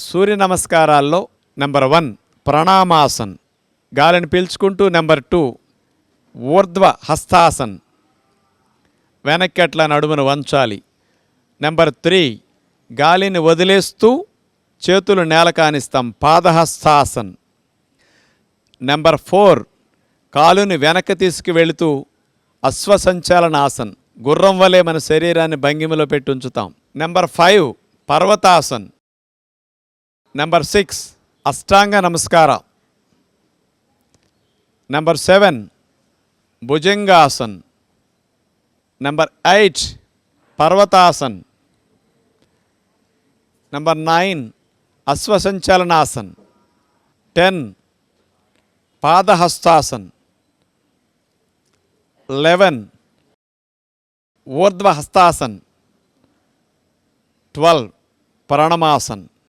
సూర్య నమస్కారాల్లో number one ప్రణామాసన్. గాలిని పీల్చుకుంటూ number two ఊర్ధ్వ హస్తాసన్. వెనక్కి అట్లా నడుమును వంచాలి. నెంబర్ త్రీ గాలిని వదిలేస్తూ చేతులు నేల కానిస్తాం పాదహస్తాసన్. నెంబర్ ఫోర్ కాలుని వెనక్కి తీసుకువెళుతూ అశ్వసంచాలనాసన్. గుర్రం వలె మన శరీరాన్ని భంగిమలో పెట్టి ఉంచుతాం number five Parvatasan. Number six Ashtanga Namaskara number seven Bhujangasan number eight Parvatasan number nine Ashwasanchalanasan ten Padahastasan eleven Urdhvahastasan twelve Pranamasan